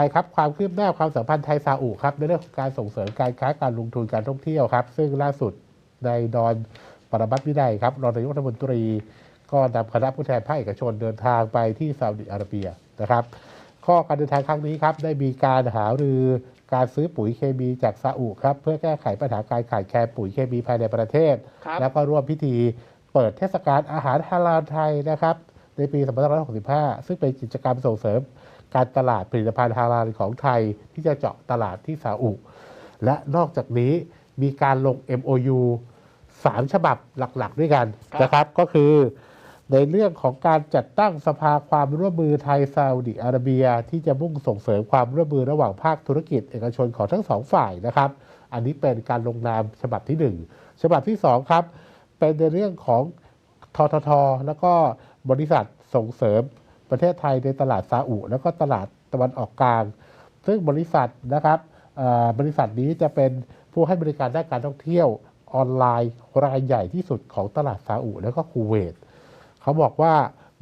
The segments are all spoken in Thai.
ไปครับความคืบหน้าความสัมพันธ์ไทยซาอุครับในเรื่องของการส่งเสริมการค้าการลงทุนการท่องเที่ยวครับ ซึ่งล่าสุดในดอนปรมัตถ์วินัยครับรองนายกรัฐมนตรี ก็นำคณะผู้แทนภาคเอกชนเดินทางไปที่ซาอุดิอาระเบียนะครับ ข้อการเดินทางครั้งนี้ครับได้มีการหารือการซื้อปุ๋ยเคมีจากซาอุครับเพื่อแก้ไขปัญหาการขาดแคลนปุ๋ยเคมีภายในประเทศครับแล้วก็ร่วมพิธีเปิดเทศกาลอาหารฮาลาลไทยนะครับในปี 2565 ซึ่งเป็นกิจกรรมส่งเสริม การตลาดผลิตภัณฑ์ฮาลาลของไทยที่จะเจาะตลาดที่ซาอุ และนอกจากนี้มีการลง MOU 3ฉบับหลักๆ ด้วยกันนะครับก็คือในเรื่องของการจัดตั้งสภาความร่วมมือไทยซาอุดิอาระเบีย ที่จะมุ่งส่งเสริมความร่วมมือระหว่างภาคธุรกิจเอกชนของทั้งสองฝ่ายนะครับ อันนี้เป็นการลงนามฉบับที่หนึ่งฉบับที่สองครับ เป็นในเรื่องของททท แล้วก็บริษัทส่งเสริม ประเทศไทยในตลาดซาอุ แล้วก็ตลาดตะวันออกกลาง ซึ่งบริษัทนะครับเอ่อบริษัทนี้จะเป็นผู้ให้บริการด้านการท่องเที่ยวออนไลน์รายใหญ่ที่สุดของตลาดซาอุแล้วก็คูเวตเขาบอกว่า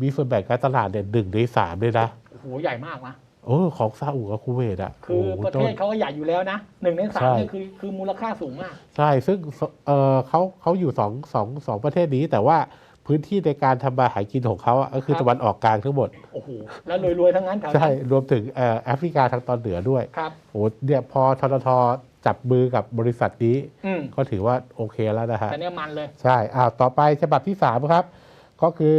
มีส่วนแบ่งการตลาดเนี่ยหนึ่งในสามเลยนะโอ้โหใหญ่มากนะโอ้ของซาอุกับคูเวตอะคือโโหประเทศเขาก็ใหญ่อยู่แล้วนะหนึ่งในสามใช่เนี่ยคือคือมูลค่าสูงมาก ใช่ซึ่งเอ่อเขาเขาอยู่สองสองสองประเทศนี้แต่ว่า พื้นที่ในการทำมาหากินของเขาอะก็คือครับ ตะวันออกกลางทั้งหมด โอ้โหแล้วรวยๆทั้งนั้นแถวนั้นใช่รวมถึงเอ่อแอฟริกาทางตอนเหนือด้วยครับ โอ้เนี่ยพอทททจับมือกับบริษัทนี้ อืมก็ถือว่าโอเคแล้วนะฮะ แต่เนี้ยมันเลย ใช่อ้าวต่อไปฉบับที่ 3 ครับ ก็คือ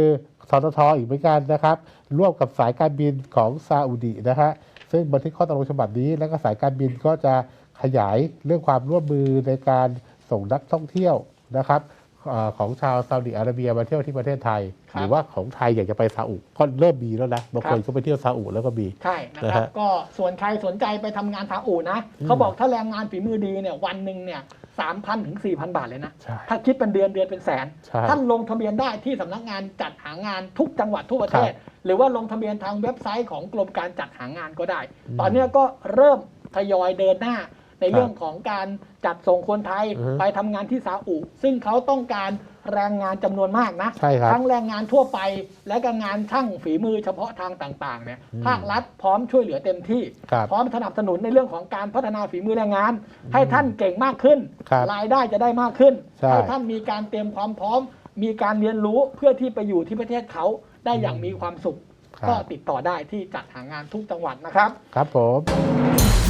ทททอีกเหมือนกันนะครับ ร่วมกับสายการบินของซาอุดีนะฮะ ซึ่งบันทึกข้อตกลงฉบับนี้ แล้วก็สายการบินก็จะขยายเรื่องความร่วมมือในการส่งนักท่องเที่ยวนะครับ เออของชาวซาอุดิอาระเบียมาเที่ยวที่ประเทศไทย ครับ หรือว่าของไทยอยากจะไปซาอุก็เริ่มมีแล้วนะบางคนครับก็ไปเที่ยวซาอุแล้วก็มี ใช่นะนะครับฮะก็ส่วนใครสนใจไปทำงานซาอุนะอืม เขาบอกถ้าแรงงานฝีมือดีเนี่ยวันหนึ่งเนี่ยสามพันถึงสี่พันบาทเลยนะ ใช่ ถ้าคิดเป็นเดือนเดือนเป็นแสน ใช่ท่านลงทะเบียนได้ที่สำนักงานจัดหางานทุกจังหวัดทั่วประเทศครับหรือว่าลงทะเบียนทางเว็บไซต์ของกรมการจัดหางานก็ได้ อืม ตอนเนี้ยก็เริ่มทยอยเดินหน้า ในครับเรื่องของการจัดส่งคนไทยอือฮึไปทำงานที่ซาอุ ซึ่งเขาต้องการแรงงานจำนวนมากนะใช่ครับทั้งแรงงานทั่วไปและก็งานช่างฝีมือเฉพาะทางต่างๆเนี่ยอืมภาครัฐพร้อมช่วยเหลือเต็มที่ครับพร้อมสนับสนุนในเรื่องของการพัฒนาฝีมือแรงงาน ให้ท่านเก่งมากขึ้นครับรายได้จะได้มากขึ้นใช่ให้ท่านมีการเตรียมความพร้อม มีการเรียนรู้เพื่อที่ไปอยู่ที่ประเทศเขาได้อย่างมีความสุขครับก็ติดต่อได้ที่จัดหางานทุกจังหวัดนะครับ ครับผม